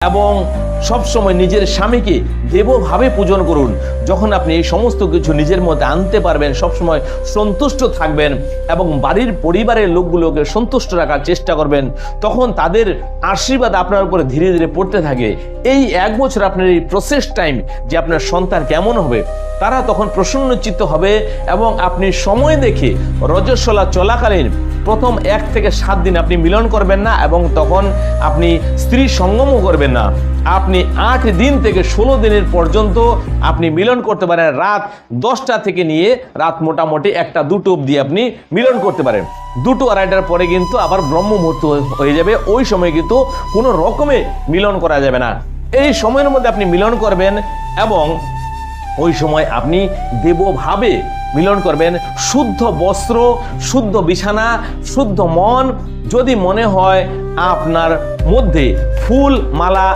এবং সবসময় নিজের স্বামীকে দেবভাবে পূজন করুন। যখন আপনি এই সমস্ত কিছু নিজের মধ্যে আনতে পারবেন সবসময় সন্তুষ্ট থাকবেন এবং বাড়ির পরিবারের লোকগুলোকে সন্তুষ্ট রাখার চেষ্টা করবেন, তখন তাদের আশীর্বাদ আপনার উপরে ধীরে ধীরে পড়তে থাকে। এই এক বছর আপনার এই প্রসেস টাইম যে আপনার সন্তান কেমন হবে, তারা তখন প্রসন্নচিত্ত হবে এবং আপনি সময় দেখে রজস্বলা চলাকালীন প্রথম এক থেকে সাত দিন আপনি মিলন করবেন না এবং তখন আপনি স্ত্রী সঙ্গমও করবেন না। আপনি আট দিন থেকে ষোলো দিনের পর্যন্ত আপনি মিলন করতে পারেন। রাত দশটা থেকে নিয়ে রাত মোটামুটি একটা, দুটো অবধি আপনি মিলন করতে পারেন। দুটো আড়াইটার পরে কিন্তু আবার ব্রহ্ম মুহূর্ত হয়ে যাবে। ওই সময় কিন্তু কোনো রকমে মিলন করা যাবে না। এই সময়ের মধ্যে আপনি মিলন করবেন এবং ওই সময় আপনি দেবভাবে মিলন করবেন। শুদ্ধ বস্ত্র, শুদ্ধ বিছানা, শুদ্ধ মন। যদি মনে হয় আপনার মধ্যে ফুল, মালা